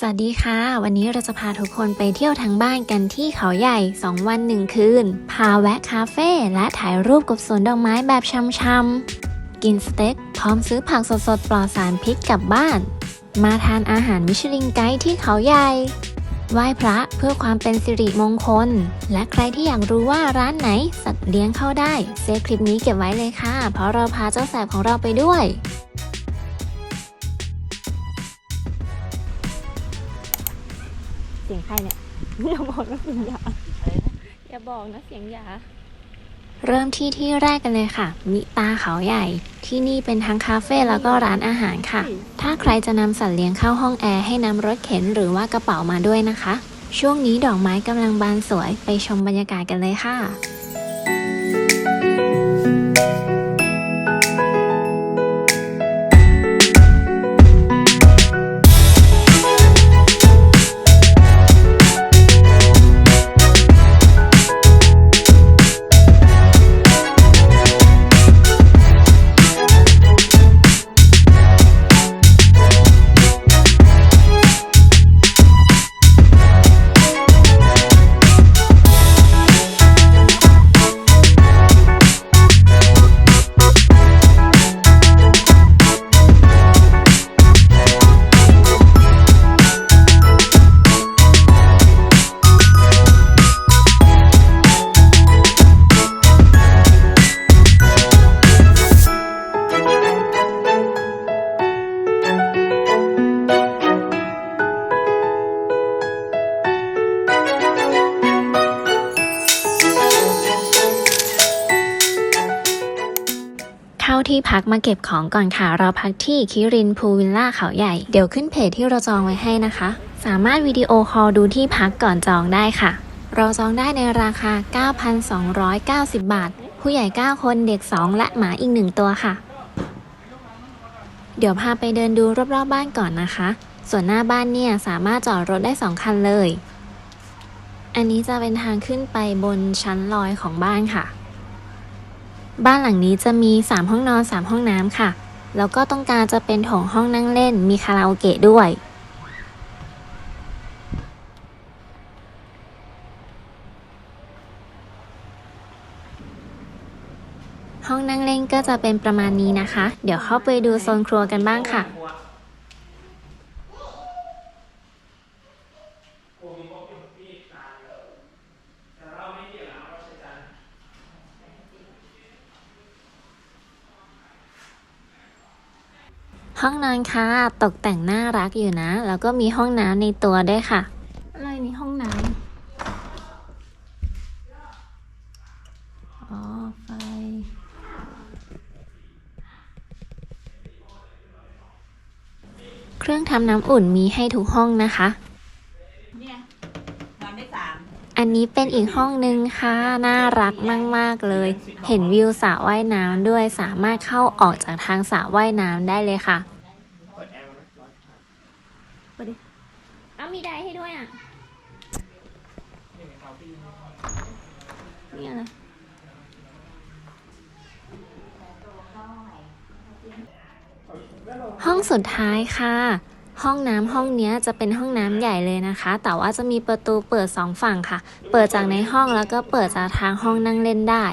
สวัสดีค่ะ วันนี้เราจะพาทุกคนไปเที่ยวทางบ้านกันที่เขาใหญ่ 2 วัน 1 คืน พาแวะคาเฟ่และถ่ายรูปกับสวนดอกไม้แบบช่ำๆกินสเต็กพร้อมซื้อผักสดๆ ปลอดสารพิษกลับบ้าน มาทานอาหารมิชลินไกด์ที่เขาใหญ่ไหว้พระเพื่อความเป็นสิริมงคล และใครที่อยากรู้ว่าร้านไหน สัตว์เลี้ยงเข้าได้เซฟคลิปนี้เก็บไว้เลยค่ะ เพราะเราพาเจ้าแสบของเราไปด้วย เสียงใครเนี่ยอย่าบอกนะเสียงหยาอย่าบอกนะเสียงหยาเริ่มที่ที่แรกกันเลยค่ะ มิตาเขาใหญ่ ที่นี่เป็นทั้งคาเฟ่แล้วก็ร้านอาหารค่ะ ถ้าใครจะนำสัตว์เลี้ยงเข้าห้องแอร์ให้นำรถเข็นหรือว่ากระเป๋ามาด้วยนะคะ ช่วงนี้ดอกไม้กำลังบานสวยไปชมบรรยากาศกันเลยค่ะาที่พักมาเก็บของก่อนค่ะ เราพักที่คิรินพูลวิลล่าเขาใหญ่ เดี๋ยวขึ้นเพจที่เราจองไว้ให้นะคะ สามารถวิดีโอคอลดูที่พักก่อนจองได้ค่ะ เราจองได้ในราคา 9,290 บาท ผู้ใหญ่ 9 คนเด็ก 2 และหมาอีก 1 ตัวค่ะ เดี๋ยวพาไปเดินดูรอบๆบบ้านก่อนนะคะ ส่วนหน้าบ้านเนี่ยสามารถจอดรถได้ 2 คันเลย อันนี้จะเป็นทางขึ้นไปบนชั้นลอยของบ้านค่ะ บ้านหลังนี้จะมี 3 ห้องนอน 3 ห้องน้ำค่ะ แล้วก็ต้องการจะเป็นโถงห้องนั่งเล่น มีคาราโอเกะด้วย ห้องนั่งเล่นก็จะเป็นประมาณนี้นะคะ เดี๋ยวเข้าไปดูโซนครัวกันบ้างค่ะ ห้องนอนค่ะ ตกแต่งน่ารักอยู่นะ แล้วก็มีห้องน้ำในตัวด้วยค่ะ อะไรนี่ห้องน้ำอ๋อไฟเครื่องทำน้ำอุ่นมีให้ทุกห้องนะคะ อันนี้เป็นอีกห้องนึงค่ะ น่ารักมาก ๆ เลย เห็นวิวสระว่ายน้ำด้วยสามารถเข้าออกจากทางสระว่ายน้ำได้เลยค่ะเปิดดิอ้ามีไดให้ด้วยอะนี่อะไรห้องสุดท้ายค่ะ ห้องน้ำห้องนี้จะเป็นห้องน้ำใหญ่เลยนะคะ แต่ว่าจะมีประตูเปิดสองฝั่งค่ะ เปิดจากในห้องแล้วก็เปิดจากทางห้องนั่งเล่นได้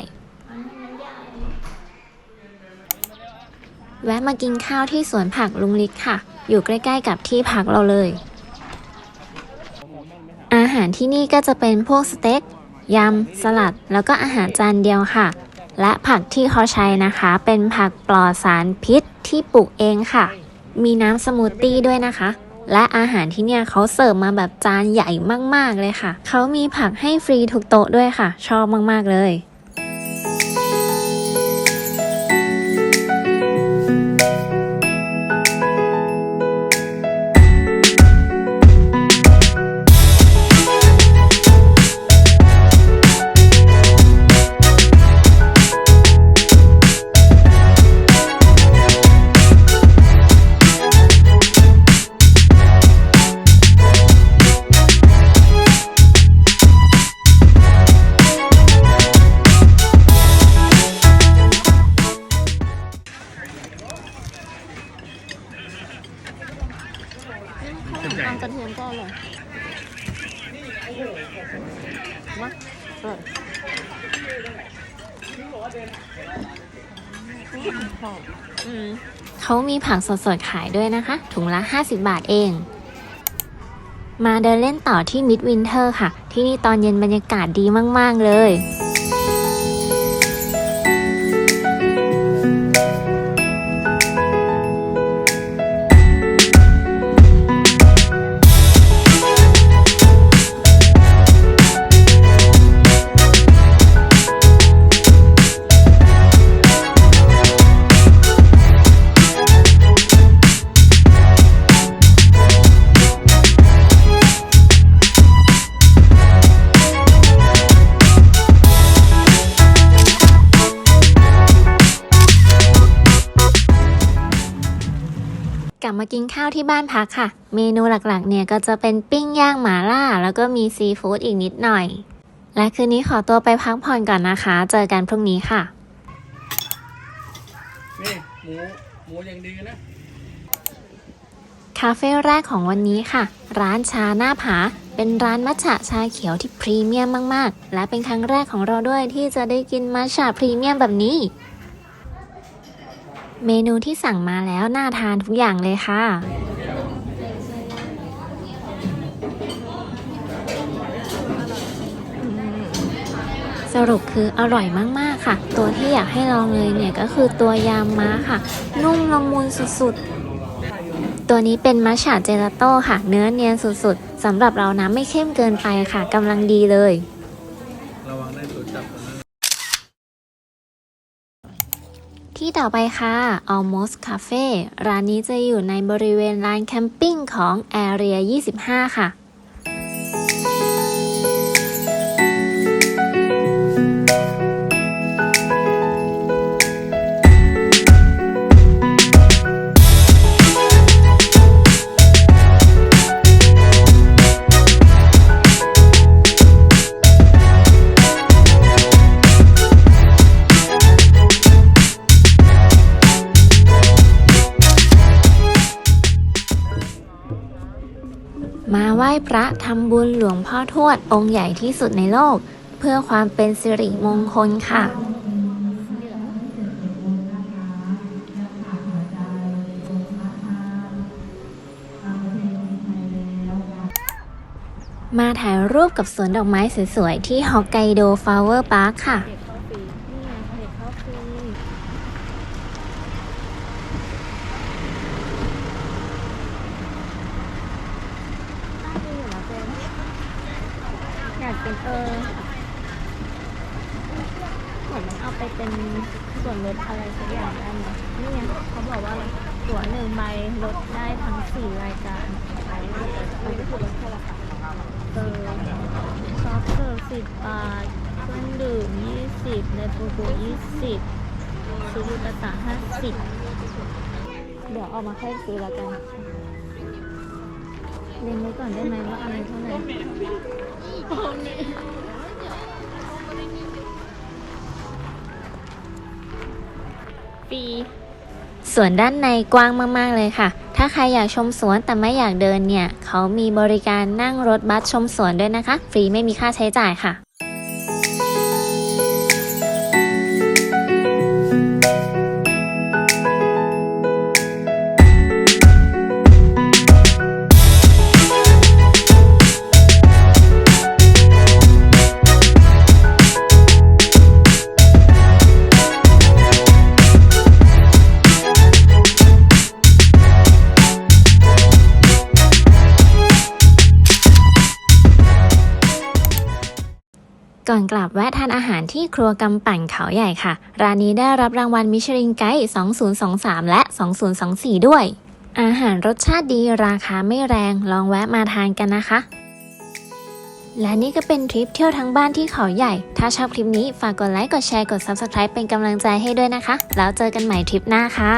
แวะมากินข้าวที่สวนผักลุงลิกค่ะ อยู่ใกล้ๆกับที่พักเราเลย อาหารที่นี่ก็จะเป็นพวกสเต็กยำ สลัด แล้วก็อาหารจานเดียวค่ะ และผักที่เขาใช้นะคะ เป็นผักปลอดสารพิษที่ปลูกเองค่ะ มีน้ำสมูทตี้ด้วยนะคะ และอาหารที่เนี่ยเขาเสิร์ฟมาแบบจานใหญ่มากๆเลยค่ะ เขามีผักให้ฟรีทุกโต๊ะด้วยค่ะ ชอบมากๆเลย ระเทียมก็อร่อยมาเปิดอืมเขามีผักสดๆ ขายด้วยนะคะ ถุงละ 50 บาทเอง มาเดินเล่นต่อที่มิดวินเทอร์ค่ะ ที่นี่ตอนเย็นบรรยากาศดีมาก ๆ เลย กลับมากินข้าวที่บ้านพักค่ะ เมนูหลักๆ เนี่ยก็จะเป็นปิ้งย่างหมาล่า แล้วก็มีซีฟู้ดอีกนิดหน่อย และคืนนี้ขอตัวไปพักผ่อนก่อนนะคะ เจอกันพรุ่งนี้ค่ะ นี่หมูหมูอย่างดีนะ คาเฟ่แรกของวันนี้ค่ะ ร้านชาหน้าผา เป็นร้านมัทฉะชาเขียวที่พรีเมียมมากๆ และเป็นครั้งแรกของเราด้วยที่จะได้กินมัทฉะพรีเมียมแบบนี้ เมนูที่สั่งมาแล้วน่าทานทุกอย่างเลยค่ะ สรุปคืออร่อยมากๆค่ะ ตัวที่อยากให้ลองเลยเนี่ยก็คือตัวยามม้าค่ะ นุ่มละมุนสุดๆ ตัวนี้เป็นมัชฉะเจลาโต้ค่ะ เนื้อเนียนสุดๆสำหรับเรานะไม่เข้มเกินไปค่ะกำลังดีเลย ระวังได้ตัวจับนะ ที่ต่อไปค่ะ Almost Cafe ร้านนี้จะอยู่ในบริเวณลานแคมปิ้งของ Area 25 ค่ะ พระทำบุญหลวงพ่อทวดองค์ใหญ่ที่สุดในโลก เพื่อความเป็นสิริมงคลค่ะมาถ่ายรูปกับสวนดอกไม้สวยๆ ที่ฮอกไกโดฟลาวเวอร์พาร์คค่ะ อยาก เป็นเออเหมือนมันเอาไปเป็นส่วนลดอะไรสักอย่างได้ไหมนี่ไงเขาบอกว่าตั๋วหนึ่งใบลดได้ทั้งสี่รายการมันก็คือลดแค่ราคาเออซอฟเสิร์ฟสิบบาทเครื่องดื่มยี่สิบในโปูปูยี่สิบซูรุตะตะห้าสิบเดี๋ยวเอามาค่อยซื้อแล้วกันเล็งไว้ก่อนได้ไหมว่าอะไรเท่าไหร่ ฟรีสวนด้านในกว้างมาก ๆ เลยค่ะ ถ้าใครอยากชมสวนแต่ไม่อยากเดินเนี่ย เขามีบริการนั่งรถบัสชมสวนด้วยนะคะ ฟรีไม่มีค่าใช้จ่ายค่ะานอาหารที่ครัวกำปั่นเขาใหญ่ค่ะ ร้านนี้ได้รับรางวัลมิชลินไกด์ 2023 และ 2024 ด้วย อาหารรสชาติดีราคาไม่แรงลองแวะมาทานกันนะคะ และนี่ก็เป็นทริปเที่ยวทั้งบ้านที่เขาใหญ่ ถ้าชอบคลิปนี้ฝากกดไลค์ กดแชร์ กด Subscribe เป็นกำลังใจให้ด้วยนะคะ แล้วเจอกันใหม่ทริปหน้าค่ะ